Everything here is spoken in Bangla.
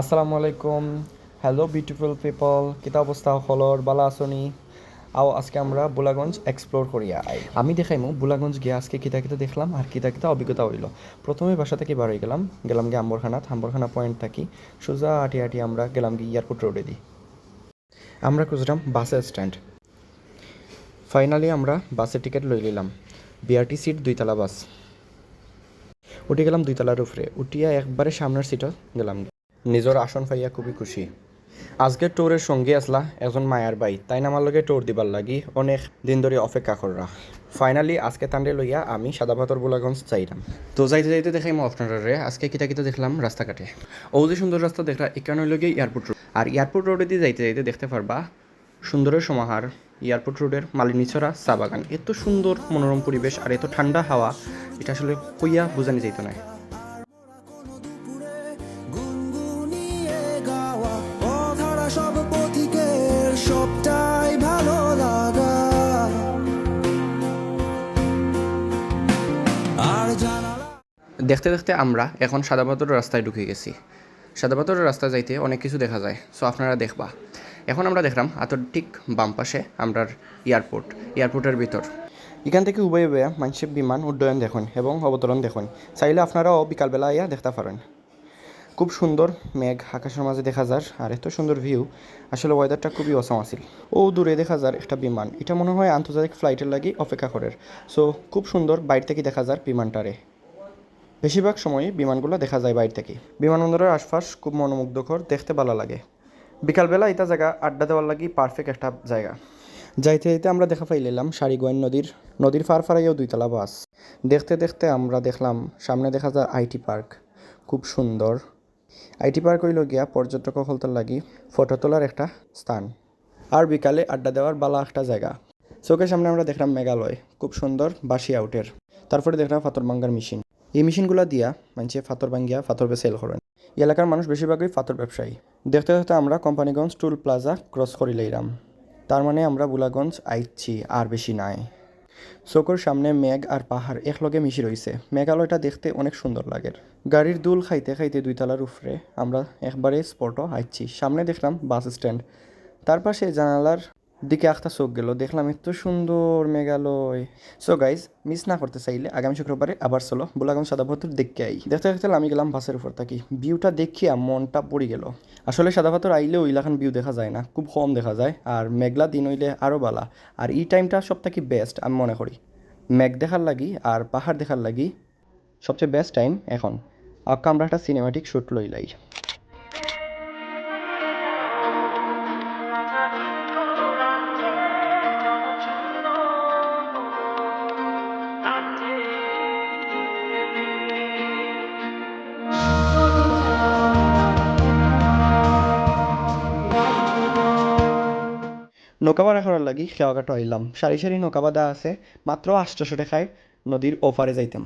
আসসালামু আলাইকুম। হ্যালো বিউটিফুল পিপল কিতা অবস্থা হলর বালা আসনি আও আজকে আমরা বুলাগঞ্জ এক্সপ্লোর করিয়া আই। আমি দেখাইমু বুলাগঞ্জ গিয়ে আজকে কিতা কিতা দেখলাম আর কিতা কিতা অভিজ্ঞতা হইল। প্রথমে বাসা থেকে হয়ে গেলাম। গেলাম গিয়ে আম্বরখানাত আম্বরখানা পয়েন্ট থাকি সোজা আটি আটি আমরা গেলাম গিয়ে এয়ারপোর্ট রোডে দিই আমরা খুঁজলাম বাসের স্ট্যান্ড ফাইনালি আমরা বাসের টিকিট লই নিলাম। বিআরটি সিট দুইতলা বাস উঠে গেলাম দুইতলার উপরে। উঠিয়া একবারে সামনের সিটও গেলাম নিজের আসন পাইয়া খুবই খুশি। আজকের টোরের সঙ্গে আসলা একজন মায়ার বাই তাই না আমার লগে টোর দিবার লাগি অনেক দিন ধরে অপেক্ষা কররা ফাইনালি আজকে তান্ডে লইয়া আমি সাদা পাথর বোলাগঞ্জ চাইলাম তো যাইতে যাইতে দেখাই আপনারা আজকে কিতা কিতা দেখলাম রাস্তাঘাটে। ও যে সুন্দর রাস্তা দেখলা এখানে লগে এয়ারপোর্ট রোড আর এয়ারপোর্ট রোডে দিয়ে যাইতে যাইতে দেখতে পারবা, সুন্দরের সমাহার, এয়ারপোর্ট রোডের মালিনীছড়া চা বাগান। এত সুন্দর মনোরম পরিবেশ আর এত ঠান্ডা হাওয়া, এটা আসলে কইয়া বোঝানি যাইতো না। সব পথিকের সবটাই ভালো লাগা। আর জানালা দেখতে দেখতে আমরা এখন সাদাপাথরের রাস্তায় ঢুকে গেছি। সাদাপাথরের রাস্তা যাইতে অনেক কিছু দেখা যায় সো আপনারা দেখবা। এখন আমরা দেখলাম আতর ঠিক বাম পাশে আমরার এয়ারপোর্ট এয়ারপোর্টের ভিতর। এখান থেকে উভয় উভয় মানুষের বিমান উড্ডয়ন দেখুন এবং অবতরণ দেখুন। চাইলে আপনারাও বিকালবেলা আইয়া দেখতে পারেন। খুব সুন্দর মেঘ, আকাশের মাঝে দেখা যায় আর এত সুন্দর ভিউ আসলে ওয়েদারটা খুবই অসম আছিল। ও দূরে দেখা যায় একটা বিমান। এটা মনে হয় আন্তর্জাতিক ফ্লাইটের লাগি অপেক্ষা করে সো খুব সুন্দর বাইরে থেকে দেখা যায় বিমানটারে। বেশিরভাগ সময়ই বিমানগুলো দেখা যায় বাইরে থেকে। বিমানবন্দরের আশপাশ খুব মনোমুগ্ধকর, দেখতে ভালো লাগে। বিকালবেলা এটা জায়গা আড্ডা দেওয়ার লাগি পারফেক্ট একটা জায়গা। যাইতে যাইতে আমরা দেখা পাই পাইলাম সারিগোয়েন নদীর নদীর ফার ফারাইও দুইতলা বাস। দেখতে দেখতে আমরা দেখলাম সামনে দেখা যায় আইটি পার্ক। খুব সুন্দর। আইটি পার্ক হইল গিয়া পর্যটক হলতার লাগি ফটো তোলার একটা স্থান। আর বিকালে আড্ডা দেওয়ার বালা একটা জায়গা। চোখের সামনে আমরা দেখলাম মেঘালয়, খুব সুন্দর বাসি আউটের। তারপরে দেখলাম ফাতর ভাঙ্গার মেশিন। এই মেশিনগুলো দিয়া মানুষে ফাতর ভাঙ্গিয়া ফাতর বে সেল করেন এলাকার মানুষ বেশিরভাগই ফাতর ব্যবসায়ী। দেখতে দেখতে আমরা কোম্পানিগঞ্জ, টুল প্লাজা ক্রস করি লইলাম তার মানে আমরা বুলাগঞ্জ আইচ্ছি আর বেশি নাই। চোখের সামনে মেঘ আর পাহাড় একলগে মিশি রয়েছে মেঘালয়টা দেখতে অনেক সুন্দর লাগে। গাড়ির দুল খাইতে খাইতে দুইতলার উপরে আমরা একবারে স্পটও হাঁটছি। সামনে দেখলাম বাস স্ট্যান্ড তার পাশে জানালার দিকে একটা চোখ গেল, দেখলাম এত সুন্দর মেঘালয়। সো গাইজ মিস না করতে চাইলে আগামী শুক্রবারে আবার চলো, বুলাগঞ্জ সাদাপাথর দেখতে আই। দেখতে দেখতে আমি গেলাম বাসের উপর থাকি। ভিউটা দেখিয়া মনটা পড়ে গেল। আসলে সাদাপাথর আইলেও ইলাখান ভিউ দেখা যায় না, খুব কম দেখা যায়। আর মেঘলা দিন হইলে আরও বালা। আর এই টাইমটা সব থেকে বেস্ট আমি মনে করি। মেঘ দেখার লাগি আর পাহাড় দেখার লাগি সবচেয়ে বেস্ট টাইম এখন। আক্কা আমরা একটা সিনেমাটিক শ্যুট লইলাই। নৌকাবাড়া করার লাগি খেয়াঘাট হইলাম সারি সারি নৌকাবাদা আছে মাত্র আষ্টশো টাকায় নদীর ওপারে যাইতাম।